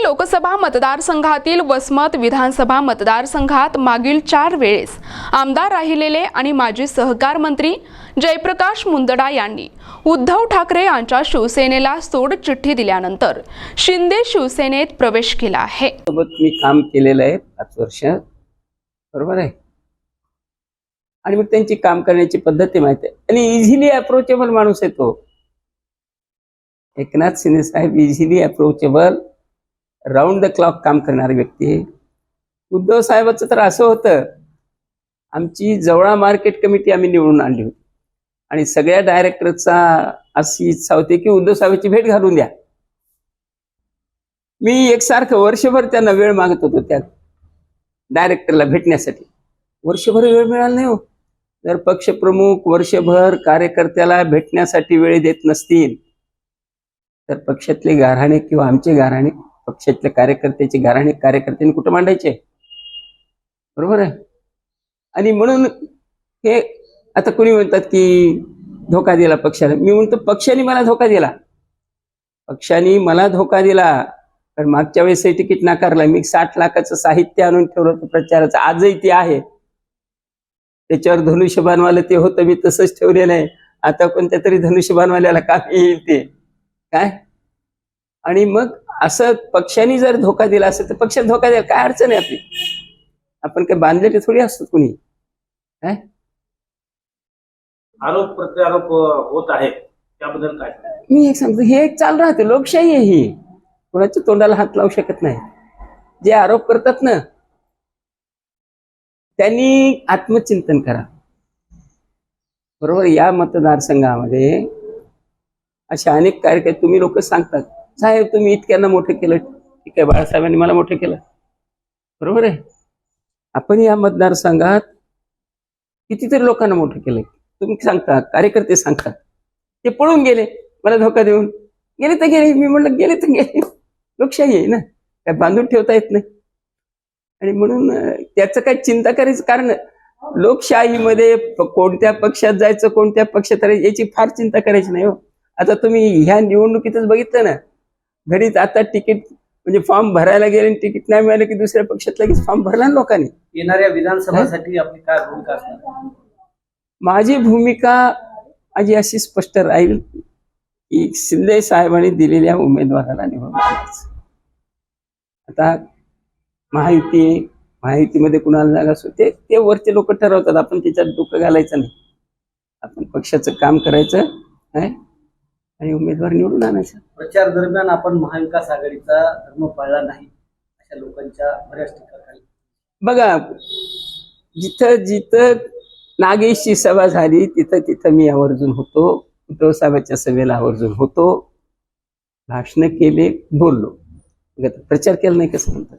सांगली लोकसभा मतदारसंघातील वसमत विधानसभा मतदारसंघात मागील चार वेळेस आमदार राहिलेले आणि माजी सहकार मंत्री जयप्रकाश मुंदडा यांनी उद्धव ठाकरे यांच्या शिवसेनेला सोड चिठ्ठी दिल्यानंतर शिंदे शिवसेनेत प्रवेश केला आहे. सोबत मी काम केलेलं आहे पाच वर्ष. बरोबर आहे. आणि मग त्यांची काम करण्याची पद्धती माहिती आहे. आणि इझिली अप्रोचेबल माणूस आहे तो. एकनाथ शिंदे साहेब easily approachable round the clock काम करणारी व्यक्ती आहे उद्धव साहेबाचं तर असं होतं. आमची जवळा मार्केट कमिटी आम्ही निवडून आणली होती. आणि सगळ्या डायरेक्टरचा अशी इच्छा होती की उद्धव साहेबांची भेट घालून द्या. मी एकसारखं वर्षभर त्यांना वेळ मागत होतो त्या डायरेक्टरला भेटण्यासाठी. वर्षभर वेळ मिळाला नाही हो. जर पक्षप्रमुख वर्षभर कार्यकर्त्याला भेटण्यासाठी वेळ देत नसतील तर पक्षातले गारहाणे किंवा आमचे गारहाणे पक्षातल्या कार्यकर्त्याचे घराणे कार्यकर्त्यांनी कुठं मांडायचे? बरोबर आहे. आणि म्हणून हे आता कोणी म्हणतात की धोका दिला पक्षाला मी म्हणतो पक्षाने मला धोका दिला. पक्षाने मला धोका दिला. कारण मागच्या वेळेस हे तिकीट नाकारला. मी साठ लाखाचं साहित्य आणून ठेवलं होतं प्रचाराचं. आजही ते आहे. त्याच्यावर धनुष्यबाणवालं ते होतं मी तसंच ठेवलेलं आहे आता कोणत्या तरी धनुष्यबाणवाल्याला काम येईल ते. काय? आणि मग असं पक्षाने जर धोका दिला असेल तर पक्षात धोका द्यायला काय अडचण आहे आपली? आपण काय बांधलेले थोडी असतो कुणी? काय आरोप प्रत्यारोप होत आहेत. त्याबद्दल काय मी एक सांगतो हे एक चालू राहते लोकशाही आहे ही. कोणाच्या तोंडाला हात लावू शकत नाही. जे आरोप करतात ना त्यांनी आत्मचिंतन करा. बरोबर? या मतदारसंघामध्ये असे अनेक कार्यक्रम तुम्ही लोक सांगतात. साहेब तुम्ही इतक्यांना मोठं केलं. ठीक आहे बाळासाहेबांनी मला मोठं केलं. बरोबर आहे? आपण या मतदारसंघात कितीतरी लोकांना मोठं केलंय. तुम्ही सांगता कार्यकर्ते सांगतात ते पळून गेले मला धोका देऊन. गेले तर गेले मी म्हणलं गेले तर गेले. लोकशाही आहे ना. काय बांधून ठेवता येत नाही. आणि म्हणून त्याचं काय चिंता करायचं कारण लोकशाहीमध्ये कोणत्या पक्षात जायचं कोणत्या पक्षात राहायचं याची फार चिंता करायची नाही हो. आता तुम्ही ह्या निवडणुकीतच बघितलं ना घडीत आता तिकीट म्हणजे फॉर्म भरायला गेले आणि तिकीट नाही मिळालं की दुसऱ्या पक्षात लगेच फॉर्म भरला ना लोकांनी. येणाऱ्या विधानसभासाठी आपली काय भूमिका असणार? माझी भूमिका माझी अशी स्पष्ट राहील की शिंदे साहेबांनी दिलेल्या उमेदवाराला निवडून आणायचं. आता महायुती महायुतीमध्ये कुणाला जागा असो ते ते वरचे लोक ठरवतात आपण त्याच्यात डोकं घालायचं नाही. आपण पक्षाचं काम करायचं आणि उमेदवार निवडून आणायचं. प्रचार दरम्यान आपण महाविकास आघाडीचा धर्म पाळला नाही अशा लोकांच्या बऱ्याच टीका खाली बघा जिथं जिथं नागेशची सभा झाली तिथं तिथं मी आवर्जून होतो. उद्धव साहेबांच्या सभेला आवर्जून होतो. भाषण केले बोललो. प्रचार केला नाही कसं म्हणतात